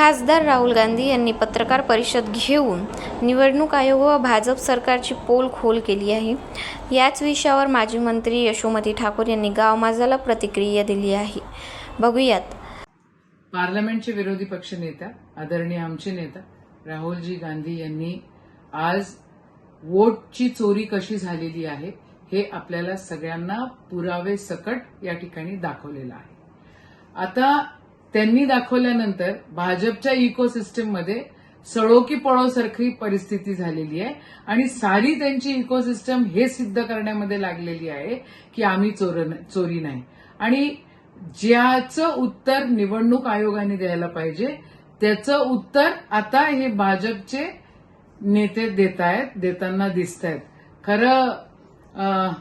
खासदार राहुल गांधी यांनी पत्रकार परिषद घेऊन निवडणूक आयोग व भाजप सरकारची पोल खोल केली आहे. याच विषयावर माजी मंत्री यशोमती ठाकूर यांनी गाव माझाला प्रतिक्रिया दिली आहे. बघूयात. पार्लमेंटचे विरोधी पक्ष नेता आदरणीय आमचे नेता राहुलजी गांधी यांनी आज वोटची चोरी कशी झालेली आहे हे आपल्याला सगळ्यांना पुरावे सकट या ठिकाणी दाखवलेलं आहे. आता त्यांनी दाखवल्यानंतर भाजपच्या इकोसिस्टममध्ये सळोकी पळोसारखी परिस्थिती झालेली आहे आणि सारी त्यांची इकोसिस्टम हे सिद्ध करण्यामध्ये लागलेली आहे की आम्ही चोर चोरी नाही. आणि ज्याचं उत्तर निवडणूक आयोगाने द्यायला पाहिजे त्याचं उत्तर आता हे भाजपचे नेते देत आहेत देताना दिसत आहेत खरं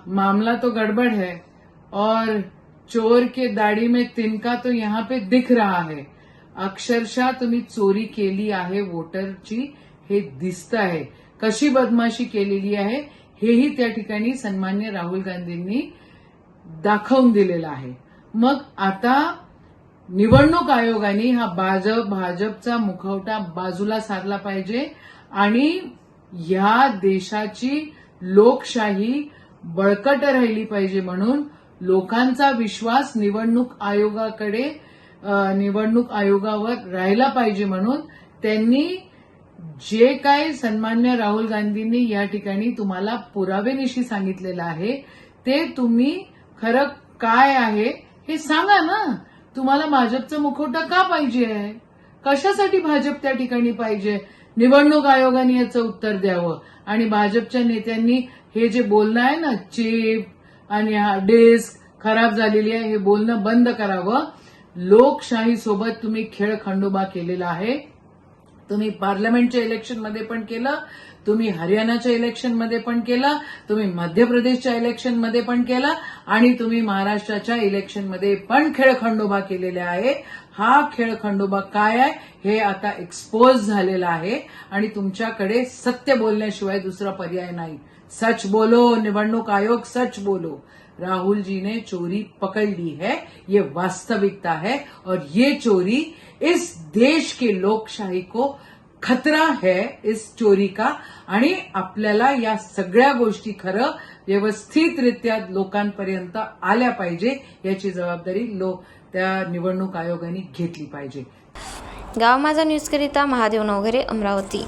मामला तो गड़बड़ है और चोर के दाढ़ी में तिनका तो यहाँ पे दिख रहा है। अक्षरशः तुम्ही चोरी केली आहे वोटरची हे दिसत आहे कशी बदमाशी केलेली आहे हेही त्या ठिकाणी सन्मान्य राहुल गांधींनी दाखवून दिलेलं आहे। मग आता निवडणूक आयोगाने हा भाजप भाजपचा मुखवटा बाजूला सारला पाहिजे आणि या देशाची लोकशाही बळकट राहिली पाहिजे म्हणून लोकांचा विश्वास निवडणूक आयोगाकडे निवडणूक आयोगावर राहिला पाहिजे म्हणून त्यांनी जे काय सन्मान्य राहुल गांधींनी या ठिकाणी तुम्हाला पुरावेनिशी सांगितलेलं आहे ते तुम्ही खरं काय आहे हे सांगा ना. तुम्हाला भाजपचं मुखवटा का पाहिजे आहे? कशासाठी भाजप त्या ठिकाणी पाहिजे? निवडणूक आयोगाने याचं उत्तर द्यावं. आणि भाजपच्या नेत्यांनी हे जे बोलणं आहे ना चिप आणि हा डेस्क खराब झालेली आहे हे बोलणं बंद करावं. लोकशाहीसोबत तुम्ही खेळ खंडोबा केलेला आहे. तुम्ही पार्लमेंटच्या इलेक्शनमध्ये पण केलं तुम्ही हरियाणाच्या इलेक्शनमध्ये पण केलं तुम्ही मध्य प्रदेशच्या इलेक्शनमध्ये पण केलं आणि तुम्ही महाराष्ट्राच्या इलेक्शनमध्ये पण खेळखंडोबा केलेले आहे. हा खेळखंडोबा काय आहे हे आता एक्सपोज झालेला आहे आणि तुमच्याकडे सत्य बोलण्याशिवाय दुसरा पर्याय नाही. सच बोलो निवडणूक आयोग सच बोलो. राहुल जी ने चोरी पकड़ ली है ये वास्तविकता है और ये चोरी इस देश के लोकशाही को खतरा है इस चोरी का। आणि आपल्याला या सगळ्या गोष्टी खरं व्यवस्थितरित्या लोकांपर्यंत आल्या पाहिजे याची जबाबदारी लो त्या निवडणूक आयोगाने घेतली पाहिजे. गाव माझा न्यूजकरिता महादेव नवघरे अमरावती.